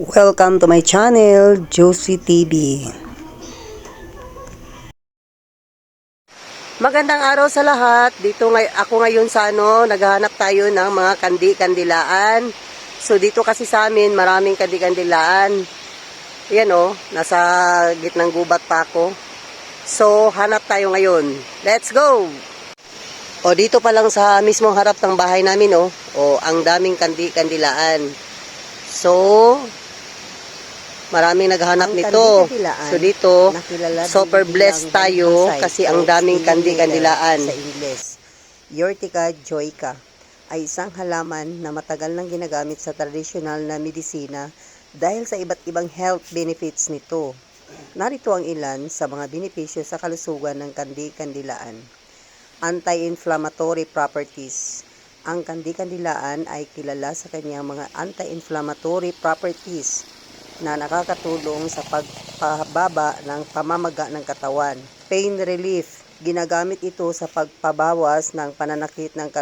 Welcome to my channel, Josie TV. Magandang araw sa lahat. Dito ngay ako ngayon sa ano, naghahanap tayo ng mga kandi-kandilaan. So dito kasi sa amin, maraming kandi-kandilaan. Yan oh, nasa gitnang gubat pa ako. So hanap tayo ngayon. Let's go! O dito pa lang sa mismong harap ng bahay namin oh. O ang daming kandi-kandilaan. So maraming naghahanap nito. So dito super blessed tayo kasi ang daming kandi-kandilaan. Sa Ingles. Yortica joica ay isang halaman na matagal nang ginagamit sa tradisyonal na medisina dahil sa iba't ibang health benefits nito. Narito ang ilan sa mga benepisyo sa kalusugan ng kandi-kandilaan. Anti-inflammatory properties. Ang kandi-kandilaan ay kilala sa kanyang mga anti-inflammatory properties na nakakatulong sa pagpababa ng pamamaga ng katawan. Pain relief. Ginagamit ito sa pagpabawas ng pananakit ng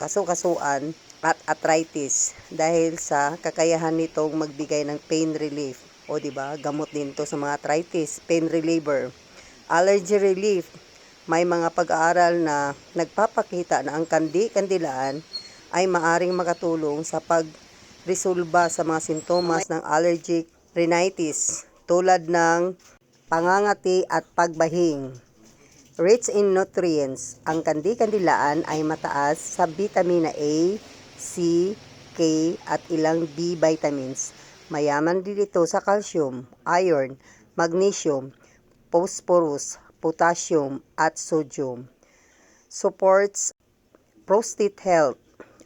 kasukasuan at arthritis dahil sa kakayahan nitong magbigay ng pain relief. O di ba, gamot din to sa mga arthritis, pain reliever. Allergy relief. May mga pag-aaral na nagpapakita na ang kandi-kandilaan ay maaring makatulong sa pag resolba sa mga sintomas ng allergic rhinitis tulad ng pangangati at pagbahing. Rich in nutrients, ang kandi-kandilaan ay mataas sa vitamina A, C, K at ilang B vitamins. Mayaman din ito sa calcium, iron, magnesium, phosphorus, potassium at sodium. Supports prostate health.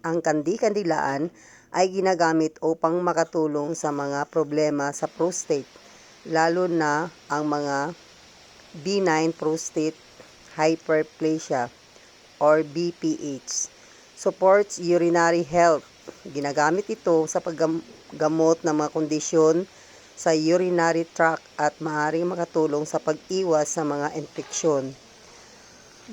Ang kandi-kandilaan ay ginagamit upang makatulong sa mga problema sa prostate, lalo na ang mga benign prostate hyperplasia or BPH. Supports urinary health. Ginagamit ito sa paggamot ng mga kondisyon sa urinary tract at maaaring makatulong sa pag-iwas sa mga infeksyon.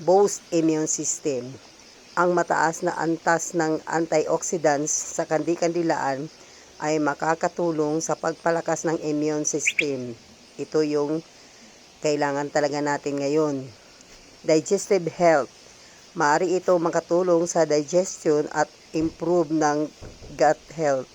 Boost immune system ang mataas na antas ng antioxidants sa kandi-kandilaan ay makakatulong sa pagpalakas ng immune system. Ito yung kailangan talaga natin ngayon. Digestive health. Maari ito makatulong sa digestion at improve ng gut health.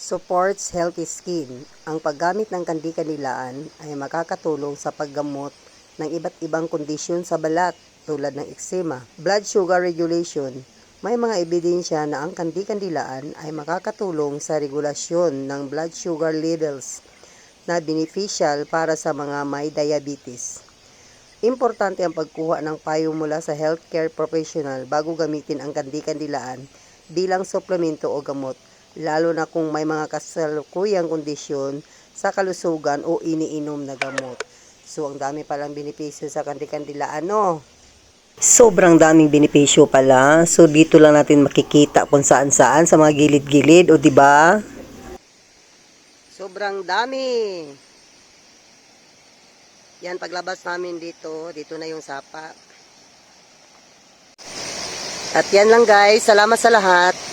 Supports healthy skin. Ang paggamit ng kandi-kandilaan ay makakatulong sa paggamot ng iba't ibang kondisyon sa balat tulad ng eczema. Blood sugar regulation. May mga ebidensya na ang kandi-kandilaan ay makakatulong sa regulasyon ng blood sugar levels na beneficial para sa mga may diabetes. Importante ang pagkuha ng payo mula sa healthcare professional bago gamitin ang kandi-kandilaan bilang suplemento o gamot, lalo na kung may mga kasalukuyang kondisyon sa kalusugan o iniinom na gamot. So, ang dami palang benepisyo sa kandi-kandilaan, no? Sobrang daming benepisyo pala. So dito lang natin makikita kung saan-saan sa mga gilid-gilid o di ba? Sobrang dami. Yan paglabas namin dito, dito na yung sapa. At yan lang guys, salamat sa lahat.